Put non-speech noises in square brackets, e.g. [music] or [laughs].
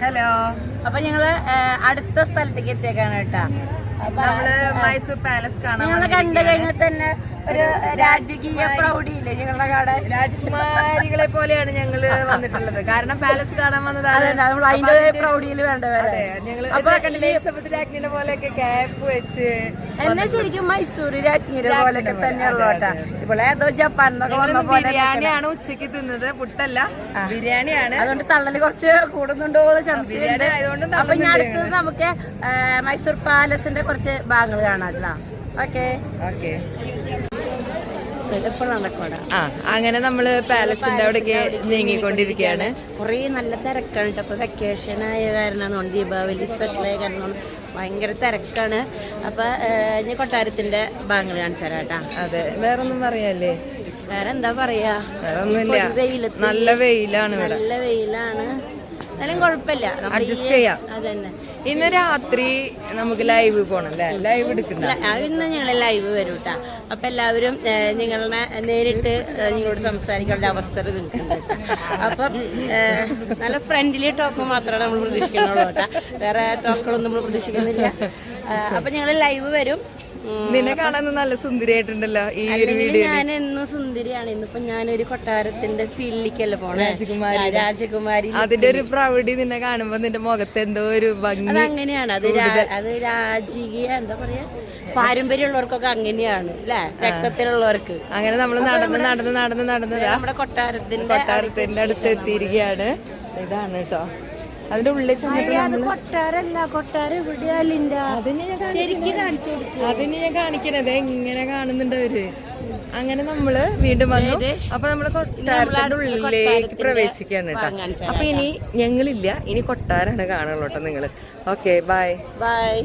Hello. അപ്പൊ ഞങ്ങൾ അടുത്ത സ്ഥലത്തേക്ക് എത്തിയേക്കാണ് കേട്ടാ. നമ്മൾ മൈസൂർ പാലസ് കാണാൻ കണ്ടു. കഴിഞ്ഞാൽ തന്നെ ഒരു രാജകീയ പ്രൗഢിയില്ലേ ഞങ്ങളുടെ കാട്? രാജകുമാരികളെ പോലെയാണ് ഞങ്ങൾ [laughs] വന്നിട്ടുള്ളത്. കാരണം പാലസ് കാണാൻ വന്നതാണ്. അതിന്റെ പ്രൗഢിയിൽ പ്രൗഢിയിൽ വേണ്ട ഞങ്ങൾ രാജ്ഞിയുടെ പോലെയൊക്കെ ക്യാപ്പ് വെച്ച് എന്നെ ശരിക്കും മൈസൂർ രാജ്ഞിയുടെ പോലെയൊക്കെ പോലെ, തന്നെയുള്ളൂ. ഇവിടെ ഏതോ ജപ്പാൻ വന്ന പോലെ ബിരിയാണിയാണ് ഉച്ചയ്ക്ക് തിന്നത് പുട്ടല്ല. ബിരിയാണിയാണ്. അതുകൊണ്ട് തള്ളൽ കുറച്ച് കൂടുന്നുണ്ടോ എന്ന് അപ്പൊ ഞാൻ അടുത്തത് നമുക്ക് മൈസൂർ പാലസിന്റെ കുറച്ച് ഭാഗങ്ങൾ കാണാം ഓക്കെ. ഓക്കെ. ആ അങ്ങനെ നമ്മൾ പാലസിന്റെ അവിടേക്ക് നീങ്ങിക്കൊണ്ടിരിക്കുകയാണ്. കുറേ നല്ല തിരക്കാണ് അപ്പൊ അപ്പോൾ വെക്കേഷൻ ആയ കാരണമാണ് ദീപാവലി സ്പെഷ്യൽ ആയ കാരണം ഭയങ്കര തിരക്കാണ്. അപ്പൊ ഇനി കൊട്ടാരത്തിന്റെ ഭാഗങ്ങൾ കാണിച്ചു തരാം കേട്ടാ. അതെ വേറൊന്നും പറയാല്ലേ? വേറെ എന്താ പറയാ വേറെ ഒന്നുമില്ല നല്ല വെയിലാണ് നല്ല വെയിലാണ്. എന്നാലും കുഴപ്പമില്ല. അഡ്ജസ്റ്റ് ചെയ്യാം. അതന്നെ. ഇന്ന് രാത്രി നമുക്ക് ലൈവ് പോണം അല്ലേ ലൈവ് എടുക്കുന്ന ഇന്ന് ഞങ്ങൾ ലൈവ് വരും കേട്ടോ അപ്പൊ എല്ലാവരും നിങ്ങളെ നേരിട്ട് നിങ്ങളോട് സംസാരിക്കാനുള്ള അവസരം നിൽക്കുന്നുണ്ട് അപ്പം നല്ല ഫ്രണ്ട്ലി ടോക്ക് മാത്രമേ നമ്മൾ പ്രതീക്ഷിക്കുന്നുള്ളൂ കേട്ടോ വേറെ ടോക്കുകളൊന്നും നമ്മൾ പ്രതീക്ഷിക്കുന്നില്ല. അപ്പൊ ഞങ്ങൾ ലൈവ് വരും. നിന്നെ കാണാൻ നല്ല സുന്ദരിയായിട്ടുണ്ടല്ലോ ഈ ഞാൻ എന്നും സുന്ദരിയാണ്. ഇന്നിപ്പോ ഞാനൊരു കൊട്ടാരത്തിന്റെ ഫീൽഡിലേക്കല്ലേ പോണേ? രാജകുമാരി. രാജകുമാരി അതിന്റെ ഒരു പ്രൗഢി നിന്നെ കാണുമ്പോ നിന്റെ മുഖത്ത് എന്തോ ഒരു ഭംഗി അതങ്ങനെയാണ്. അത് അത് രാജകീയ എന്താ പറയാ പാരമ്പര്യമുള്ളവർക്കൊക്കെ അങ്ങനെയാണ് അല്ലെ? രക്തത്തിലുള്ളവർക്ക്. അങ്ങനെ നമ്മൾ നടന്ന് നടന്ന് നടന്ന് നടന്ന് നമ്മുടെ കൊട്ടാരത്തിന്റെ കൊട്ടാരത്തിന്റെ അടുത്ത് എത്തിയിരിക്കുകയാണ്. ഇതാണ് കേട്ടോ. അതിന്റെ ഉള്ളിൽ ചെന്നിട്ട് അതിന് ഞാൻ കാണിക്കണത് ഇങ്ങനെ കാണുന്നുണ്ട് അവർ. അങ്ങനെ നമ്മൾ വീണ്ടും വന്നു. അപ്പൊ നമ്മൾ കൊട്ടാരത്തിന്റെ ഉള്ളിലേക്ക് പ്രവേശിക്കാണ് കേട്ടോ. അപ്പൊ ഇനി ഞങ്ങളില്ല. ഇനി കൊട്ടാരാണ് കാണുള്ളൂ കേട്ടോ നിങ്ങൾ. Okay bye bye